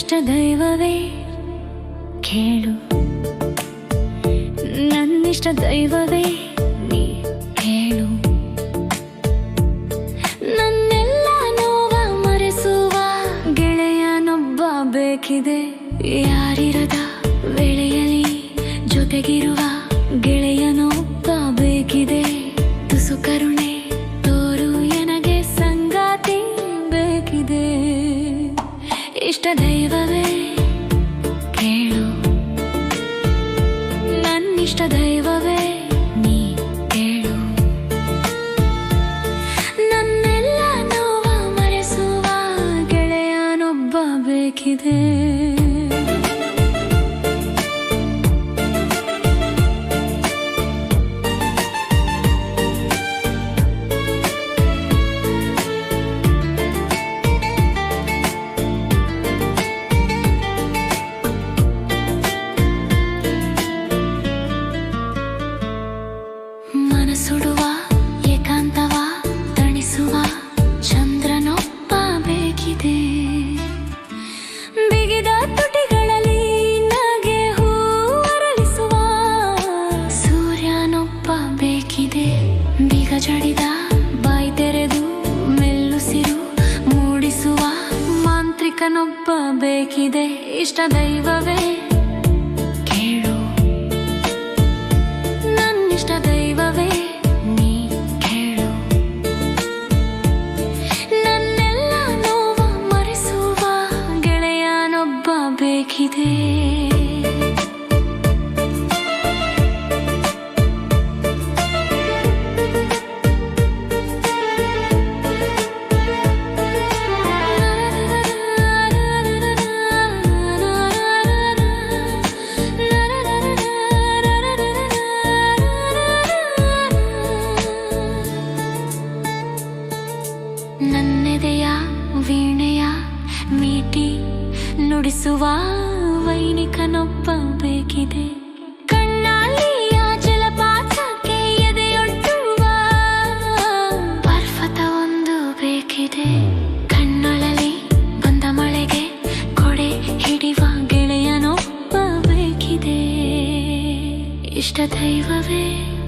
ನನ್ನಿಷ್ಟ ದೈವವೇ ಕೇಳು. ನನ್ನಿಷ್ಟ ದೈವವೇ ಕೇಳು. ನನ್ನೆಲ್ಲ ಮರೆಸುವ ಗೆಳೆಯನೊಬ್ಬ ಬೇಕಿದೆ. ಯಾರಿರದ ವೇಳೆಯಲ್ಲಿ ಜೊತೆಗಿರುವ ಇಷ್ಟ ದೈವವೇ ಕೇಳು. ನನ್ನಿಷ್ಟ ದೈವವೇ ಮಾಂತ್ರಿಕನೊಬ್ಬ ಬೇಕಿದೆ ಇಷ್ಟ ದೈವವೇ? ಕೇಳು. ನನ್ನಿಷ್ಟ ದೈವವೇ ನೀ ಕೇಳು. ನನ್ನೆಲ್ಲ ನೋವ ಮರೆಸುವ ಗೆಳೆಯನೊಬ್ಬ ಬೇಕಿದೆ. ಹಿಡಿವ ಗೆಳೆಯನೊಬ್ಬ ಬೇಕಿದೆ. ಇಷ್ಟ ದೈವವೇ